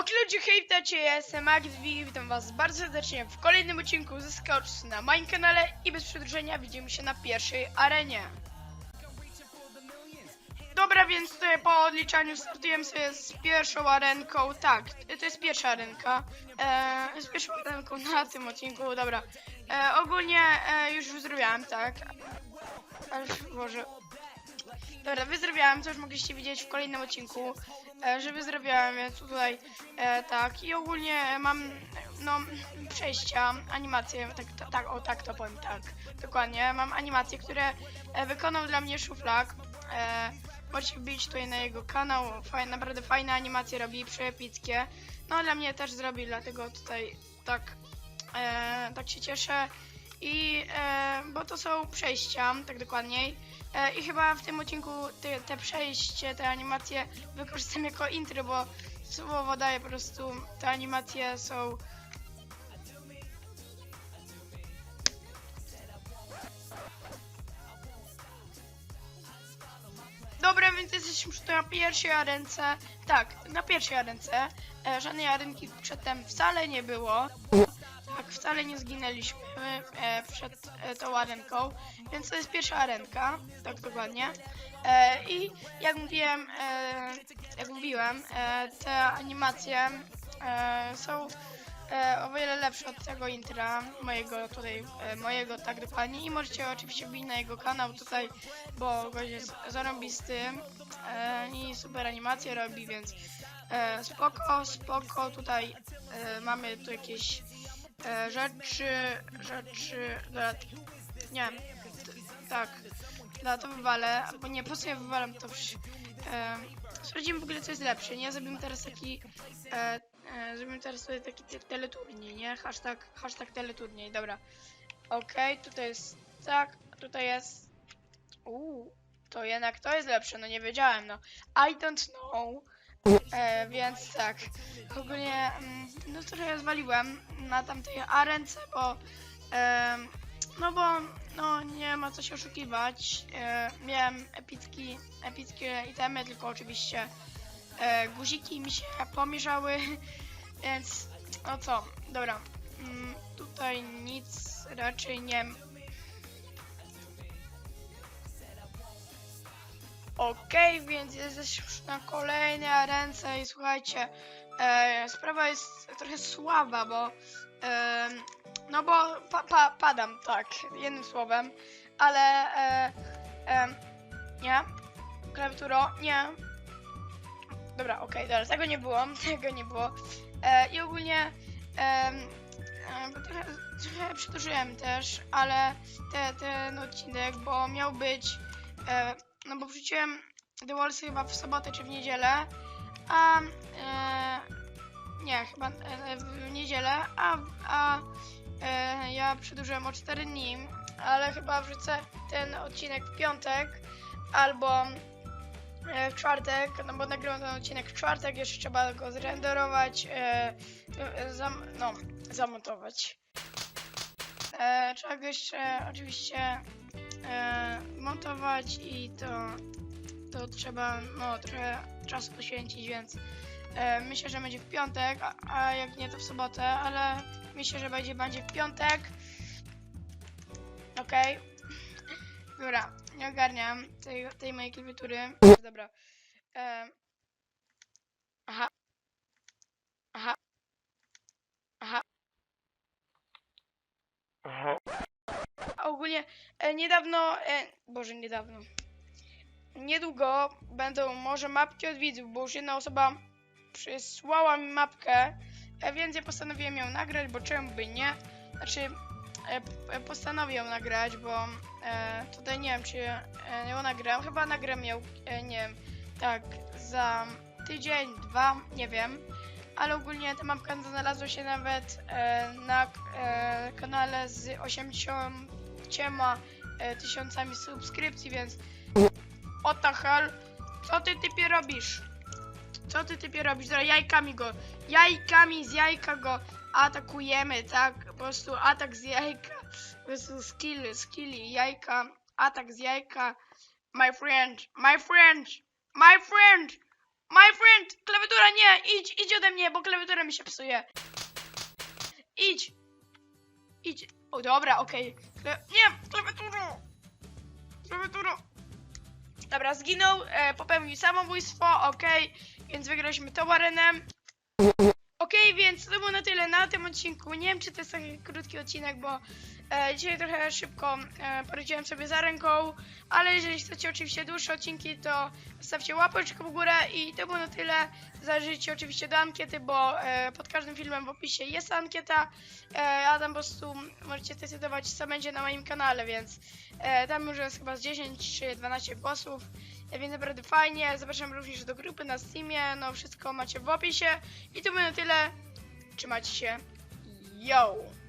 Ok, ludzie, hej, witajcie, ja jestem Magdwi, witam was bardzo serdecznie w kolejnym odcinku ze Scouts na moim kanale i bez przedłużenia widzimy się na pierwszej arenie. Dobra, więc tutaj po odliczaniu startujemy sobie z pierwszą arenką, tak, to jest pierwsza arenka, e, z pierwszą arenką na tym odcinku, dobra. E, ogólnie e, już wyzdrowiałem, tak, aż, Boże, Dobra, wyzdrowiałem, co już mogliście widzieć w kolejnym odcinku, e, że wyzdrowiałem, więc tutaj e, tak. I ogólnie mam no przejścia, animacje, tak, to, tak, o tak to powiem, tak, dokładnie, mam animacje, które e, wykonał dla mnie Szuflak, e, możecie wbić tutaj na jego kanał, faj, naprawdę fajne animacje robi, przepickie, no dla mnie też zrobi, dlatego tutaj tak, e, tak się cieszę i e, bo to są przejścia, tak dokładniej. E, I chyba w tym odcinku te, te przejście, te animacje wykorzystam jako intro, bo słowo daje po prostu, te animacje są... Dobra, więc jesteśmy przy na pierwszej arence. Tak, na pierwszej arence. E, żadnej arenki przedtem wcale nie było. Wcale nie zginęliśmy e, przed e, tą arenką, więc to jest pierwsza arenka, tak dokładnie. E, I jak mówiłem, e, jak mówiłem, e, te animacje e, są e, o wiele lepsze od tego intra mojego tutaj, e, mojego tak dokładnie i możecie oczywiście wbić na jego kanał tutaj, bo gość jest zarąbisty e, i super animacje robi, więc e, spoko, spoko, tutaj e, mamy tu jakieś e, rzeczy, rzeczy, nie, tak, dobra, to wywalę, albo nie, po co ja wywalam to, przecież, e, sprawdzimy w ogóle co jest lepsze, nie, zrobimy teraz taki, e, e, zrobimy teraz sobie taki te- teleturniej, nie, hashtag, hashtag teleturniej, dobra, okej, tutaj jest tak, tutaj jest, uuu, to jednak to jest lepsze, no nie wiedziałem, no, I don't know, E, więc tak, ogólnie mm, no trochę zwaliłem na tamtej arence, bo em, no bo no nie ma co się oszukiwać. E, miałem epicki, epickie itemy, tylko oczywiście e, guziki mi się pomierzały, więc no co, dobra. Mm, tutaj nic raczej nie Okej, więc jesteśmy już na kolejnej arence i słuchajcie, e, sprawa jest trochę słaba, bo e, no bo pa, pa, padam, tak, jednym słowem, ale e, e, nie, klawiaturo, nie. Dobra, okej, dobra, tego nie było, tego nie było. E, I ogólnie e, trochę, trochę przedłużyłem też, ale te, ten odcinek, bo miał być e, no bo wrzuciłem The Walls chyba w sobotę czy w niedzielę, a e, nie, chyba e, w niedzielę, a, a e, ja przedłużyłem o 4 dni, ale chyba wrzucę ten odcinek w piątek albo e, w czwartek, no bo nagrywam ten odcinek w czwartek, jeszcze trzeba go zrenderować, e, e, zam, no, zamontować. E, trzeba go jeszcze oczywiście e, montować i to, to trzeba no, trochę czasu poświęcić, więc e, myślę, że będzie w piątek, a, a jak nie to w sobotę, ale myślę, że będzie, będzie w piątek. Okej. Dobra, nie ogarniam tej, tej mojej klawiatury. Dobra. E. Aha. Aha. A ogólnie e, niedawno, e, boże niedawno, niedługo będą może mapki od widzów, bo już jedna osoba przysłała mi mapkę, e, więc ja postanowiłem ją nagrać, bo czemu by nie? Znaczy, p- postanowię ją nagrać, bo tutaj nie wiem, czy ją nagram, chyba nagram ją, nie wiem, tak, za tydzień, dwa, nie wiem. Ale ogólnie ta mapka znalazła się nawet e, na e, kanale z 80 e, tysiącami subskrypcji, więc o ta hell, co ty typie robisz? Co ty typie robisz? Dobra, jajkami go, jajkami z jajka go atakujemy, tak? Po prostu atak z jajka, po prostu skill, skilli, jajka, atak z jajka. My friend, my friend, my friend, My friend, klawiatura nie, idź, idź ode mnie, bo klawiatura mi się psuje. Idź. Idź. O, dobra, okej. Kla- Nie, klawiaturą. Klawiaturą. Dobra, zginął, e, popełnił samobójstwo, okej, więc wygraliśmy tą arenę. Okej, więc to było na tyle na tym odcinku. Nie wiem, czy to jest taki krótki odcinek, bo e, dzisiaj trochę szybko e, poradziłem sobie za ręką, ale jeżeli chcecie oczywiście dłuższe odcinki, to zostawcie łapeczkę w górę i to było na tyle. Zajrzyjcie oczywiście do ankiety, bo e, pod każdym filmem w opisie jest ankieta, e, a tam po prostu możecie zdecydować, co będzie na moim kanale, więc e, tam już jest chyba z 10 czy 12 głosów. E, Więc naprawdę fajnie. Zapraszam również do grupy na Steamie. No wszystko macie w opisie. I to było na tyle. Trzymajcie się. Yo!